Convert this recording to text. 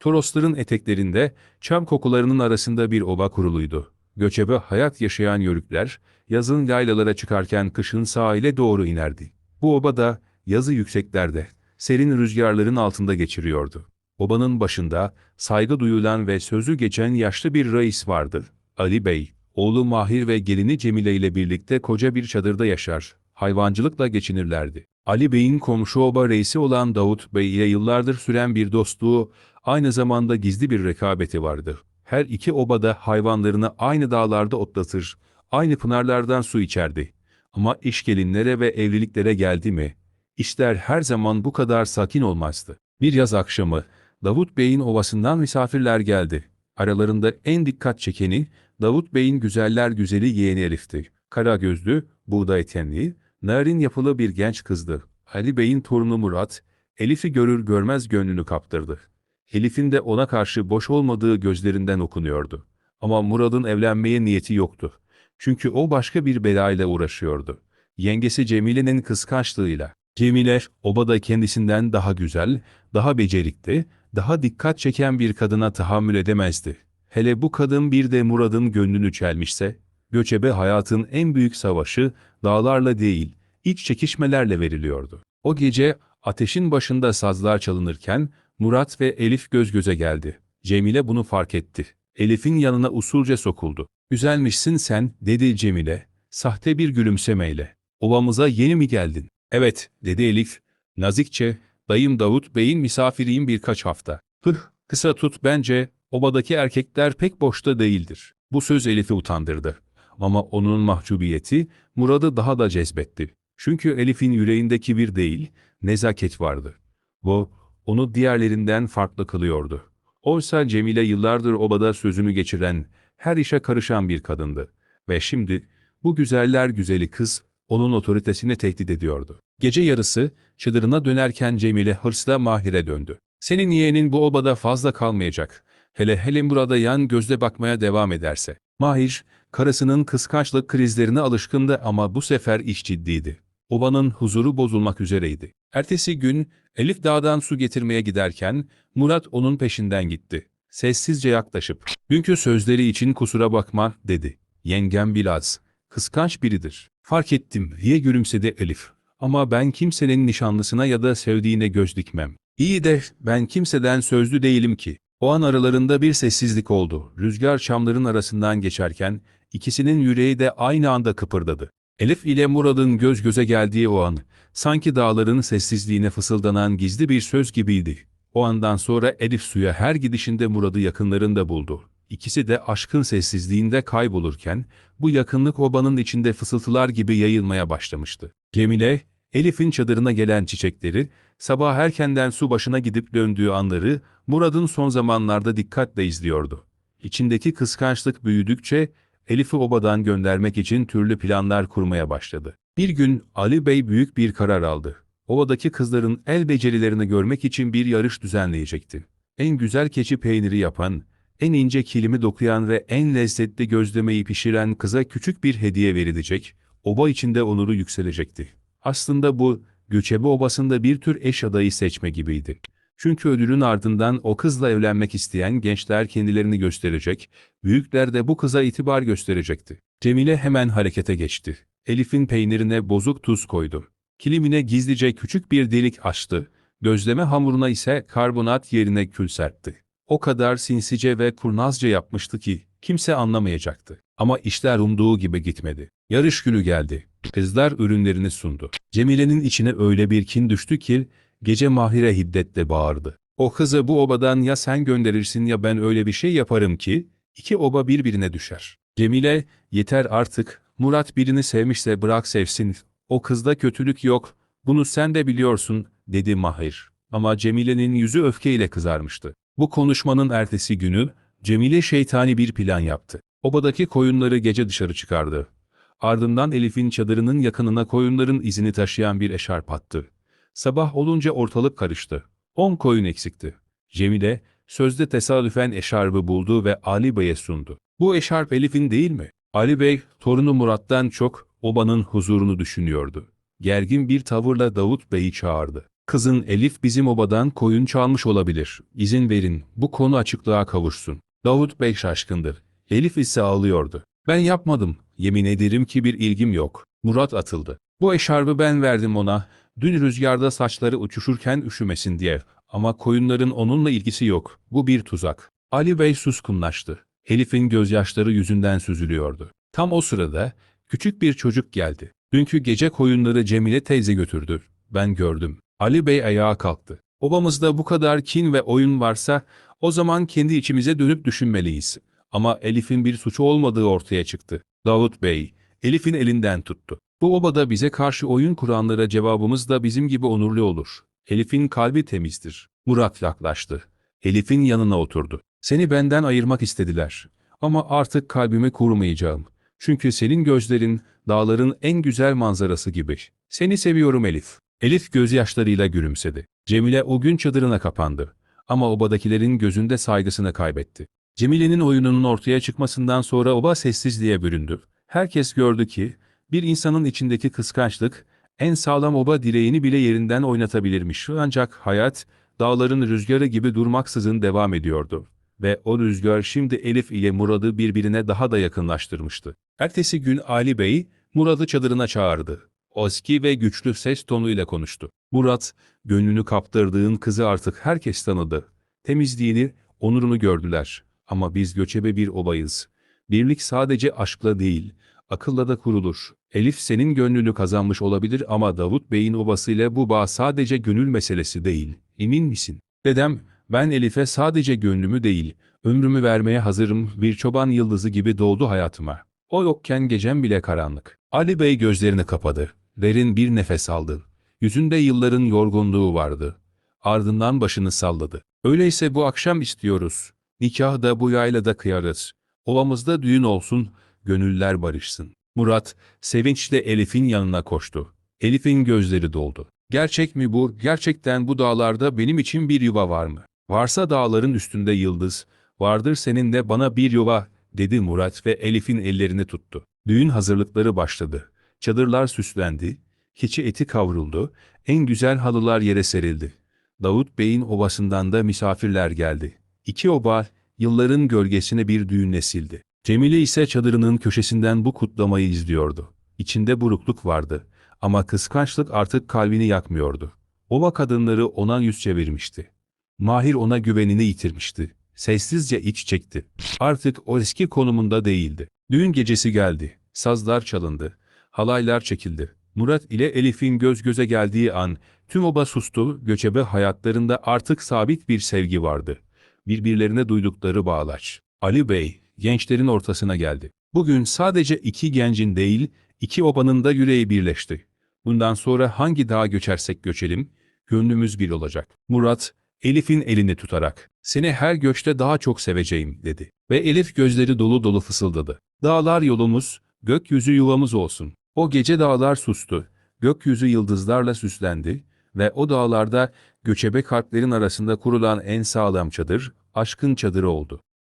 Torosların eteklerinde, çam kokularının arasında bir oba kuruluydu. Göçebe hayat yaşayan yörükler, yazın yaylalara çıkarken kışın sahile doğru inerdi. Bu oba da, yazı yükseklerde, serin rüzgarların altında geçiriyordu. Obanın başında, saygı duyulan ve sözü geçen yaşlı bir reis vardı. Ali Bey, oğlu Mahir ve gelini Cemile ile birlikte koca bir çadırda yaşar, hayvancılıkla geçinirlerdi. Ali Bey'in komşu oba reisi olan Davut Bey ile yıllardır süren bir dostluğu, aynı zamanda gizli bir rekabeti vardı. Her iki oba da hayvanlarını aynı dağlarda otlatır, aynı pınarlardan su içerdi. Ama iş gelinlere ve evliliklere geldi mi, işler her zaman bu kadar sakin olmazdı. Bir yaz akşamı, Davut Bey'in ovasından misafirler geldi. Aralarında en dikkat çekeni, Davut Bey'in güzeller güzeli yeğeni Elif'ti. Kara gözlü, buğday tenli, narin yapılı bir genç kızdı. Ali Bey'in torunu Murat, Elif'i görür görmez gönlünü kaptırdı. Elif'in de ona karşı boş olmadığı gözlerinden okunuyordu. Ama Murat'ın evlenmeye niyeti yoktu. Çünkü o başka bir belayla uğraşıyordu. Yengesi Cemile'nin kıskançlığıyla. Cemile, obada kendisinden daha güzel, daha becerikli, daha dikkat çeken bir kadına tahammül edemezdi. Hele bu kadın bir de Murad'ın gönlünü çelmişse, göçebe hayatın en büyük savaşı dağlarla değil, iç çekişmelerle veriliyordu. O gece ateşin başında sazlar çalınırken Murat ve Elif göz göze geldi. Cemile bunu fark etti. Elif'in yanına usulca sokuldu. Güzelmişsin sen, dedi Cemile, sahte bir gülümsemeyle. Ovamıza yeni mi geldin? Evet, dedi Elif, nazikçe, dayım Davut Bey'in misafiriyim birkaç hafta. Hıh, kısa tut bence, obadaki erkekler pek boşta değildir. Bu söz Elif'i utandırdı. Ama onun mahcubiyeti, Murad'ı daha da cezbetti. Çünkü Elif'in yüreğinde kibir değil, nezaket vardı. Bu, onu diğerlerinden farklı kılıyordu. Oysa Cemile yıllardır obada sözünü geçiren, her işe karışan bir kadındı. Ve şimdi, bu güzeller güzeli kız, onun otoritesini tehdit ediyordu. Gece yarısı, çadırına dönerken Cemile hırsla Mahir'e döndü. Senin yeğenin bu obada fazla kalmayacak. Hele hele burada yan gözle bakmaya devam ederse. Mahir, karısının kıskançlık krizlerine alışkındı ama bu sefer iş ciddiydi. Obanın huzuru bozulmak üzereydi. Ertesi gün, Elif dağdan su getirmeye giderken, Murat onun peşinden gitti. Sessizce yaklaşıp, dünkü sözleri için kusura bakma, dedi. Yengem biraz, kıskanç biridir. Fark ettim, diye gülümsedi Elif. Ama ben kimsenin nişanlısına ya da sevdiğine göz dikmem. İyi de, ben kimseden sözlü değilim ki. O an aralarında bir sessizlik oldu. Rüzgar çamların arasından geçerken, ikisinin yüreği de aynı anda kıpırdadı. Elif ile Murad'ın göz göze geldiği o an, sanki dağların sessizliğine fısıldanan gizli bir söz gibiydi. O andan sonra Elif suya her gidişinde Murad'ı yakınlarında buldu. İkisi de aşkın sessizliğinde kaybolurken, bu yakınlık obanın içinde fısıltılar gibi yayılmaya başlamıştı. Cemile, Elif'in çadırına gelen çiçekleri, sabah erkenden su başına gidip döndüğü anları, Murad'ın son zamanlarda dikkatle izliyordu. İçindeki kıskançlık büyüdükçe, Elif'i obadan göndermek için türlü planlar kurmaya başladı. Bir gün Ali Bey büyük bir karar aldı. Ovadaki kızların el becerilerini görmek için bir yarış düzenleyecekti. En güzel keçi peyniri yapan, en ince kilimi dokuyan ve en lezzetli gözlemeyi pişiren kıza küçük bir hediye verilecek, oba içinde onuru yükselecekti. Aslında bu, göçebe obasında bir tür eş adayı seçme gibiydi. Çünkü ödülün ardından o kızla evlenmek isteyen gençler kendilerini gösterecek, büyükler de bu kıza itibar gösterecekti. Cemile hemen harekete geçti. Elif'in peynirine bozuk tuz koydu. Kilimine gizlice küçük bir delik açtı. Gözleme hamuruna ise karbonat yerine kül serpti. O kadar sinsice ve kurnazca yapmıştı ki kimse anlamayacaktı. Ama işler umduğu gibi gitmedi. Yarış günü geldi. Kızlar ürünlerini sundu. Cemile'nin içine öyle bir kin düştü ki gece Mahir'e hiddetle bağırdı. O kızı bu obadan ya sen gönderirsin ya ben öyle bir şey yaparım ki iki oba birbirine düşer. Cemile yeter artık Murat birini sevmişse bırak sevsin. O kızda kötülük yok. Bunu sen de biliyorsun dedi Mahir. Ama Cemile'nin yüzü öfkeyle kızarmıştı. Bu konuşmanın ertesi günü Cemile şeytani bir plan yaptı. Obadaki koyunları gece dışarı çıkardı. Ardından Elif'in çadırının yakınına koyunların izini taşıyan bir eşarp attı. Sabah olunca ortalık karıştı. On koyun eksikti. Cemile, sözde tesadüfen eşarbı buldu ve Ali Bey'e sundu. Bu eşarp Elif'in değil mi? Ali Bey, torunu Murat'tan çok obanın huzurunu düşünüyordu. Gergin bir tavırla Davut Bey'i çağırdı. Kızın Elif bizim obadan koyun çalmış olabilir. İzin verin, bu konu açıklığa kavuşsun. Davut Bey şaşkındır. Elif ise ağlıyordu. Ben yapmadım. Yemin ederim ki bir ilgim yok. Murat atıldı. Bu eşarbı ben verdim ona. Dün rüzgarda saçları uçuşurken üşümesin diye. Ama koyunların onunla ilgisi yok. Bu bir tuzak. Ali Bey suskunlaştı. Elif'in gözyaşları yüzünden süzülüyordu. Tam o sırada küçük bir çocuk geldi. Dünkü gece koyunları Cemile teyze götürdü. Ben gördüm. Ali Bey ayağa kalktı. Obamızda bu kadar kin ve oyun varsa o zaman kendi içimize dönüp düşünmeliyiz. Ama Elif'in bir suçu olmadığı ortaya çıktı. Davut Bey, Elif'in elinden tuttu. Bu obada bize karşı oyun kuranlara cevabımız da bizim gibi onurlu olur. Elif'in kalbi temizdir. Murat yaklaştı. Elif'in yanına oturdu. Seni benden ayırmak istediler. Ama artık kalbimi korumayacağım. Çünkü senin gözlerin dağların en güzel manzarası gibi. Seni seviyorum Elif. Elif gözyaşlarıyla gülümsedi. Cemile o gün çadırına kapandı. Ama obadakilerin gözünde saygısını kaybetti. Cemile'nin oyununun ortaya çıkmasından sonra oba sessizliğe büründü. Herkes gördü ki, bir insanın içindeki kıskançlık, en sağlam oba direğini bile yerinden oynatabilirmiş. Ancak hayat, dağların rüzgarı gibi durmaksızın devam ediyordu. Ve o rüzgar şimdi Elif ile Murad'ı birbirine daha da yakınlaştırmıştı. Ertesi gün Ali Bey, Murad'ı çadırına çağırdı. Oski ve güçlü ses tonuyla konuştu. Murat, gönlünü kaptırdığın kızı artık herkes tanıdı. Temizliğini, onurunu gördüler. Ama biz göçebe bir obayız. Birlik sadece aşkla değil, akılla da kurulur. Elif senin gönlünü kazanmış olabilir ama Davut Bey'in obasıyla bu bağ sadece gönül meselesi değil. Emin misin? Dedem, ben Elif'e sadece gönlümü değil, ömrümü vermeye hazırım bir çoban yıldızı gibi doğdu hayatıma. O yokken gecem bile karanlık. Ali Bey gözlerini kapadı. Derin bir nefes aldı. Yüzünde yılların yorgunluğu vardı. Ardından başını salladı. Öyleyse bu akşam istiyoruz. Nikah da bu yaylada kıyarız. Ovamızda düğün olsun, gönüller barışsın. Murat, sevinçle Elif'in yanına koştu. Elif'in gözleri doldu. Gerçek mi bu? Gerçekten bu dağlarda benim için bir yuva var mı? Varsa dağların üstünde yıldız, vardır senin de bana bir yuva, dedi Murat ve Elif'in ellerini tuttu. Düğün hazırlıkları başladı. Çadırlar süslendi, keçi eti kavruldu, en güzel halılar yere serildi. Davut Bey'in obasından da misafirler geldi. İki oba, yılların gölgesine bir düğünle sildi. Cemile ise çadırının köşesinden bu kutlamayı izliyordu. İçinde burukluk vardı ama kıskançlık artık kalbini yakmıyordu. Ova kadınları ona yüz çevirmişti. Mahir ona güvenini yitirmişti. Sessizce iç çekti. Artık o eski konumunda değildi. Düğün gecesi geldi. Sazlar çalındı. Halaylar çekildi. Murat ile Elif'in göz göze geldiği an tüm oba sustu, göçebe hayatlarında artık sabit bir sevgi vardı. Birbirlerine duydukları bağlaç. Ali Bey, gençlerin ortasına geldi. Bugün sadece iki gencin değil, iki obanın da yüreği birleşti. Bundan sonra hangi dağa göçersek göçelim, gönlümüz bir olacak. Murat, Elif'in elini tutarak, seni her göçte daha çok seveceğim, dedi. Ve Elif gözleri dolu dolu fısıldadı. Dağlar yolumuz, gökyüzü yuvamız olsun. O gece dağlar sustu, gökyüzü yıldızlarla süslendi ve o dağlarda göçebe kalplerin arasında kurulan en sağlam çadır, aşkın çadırı oldu.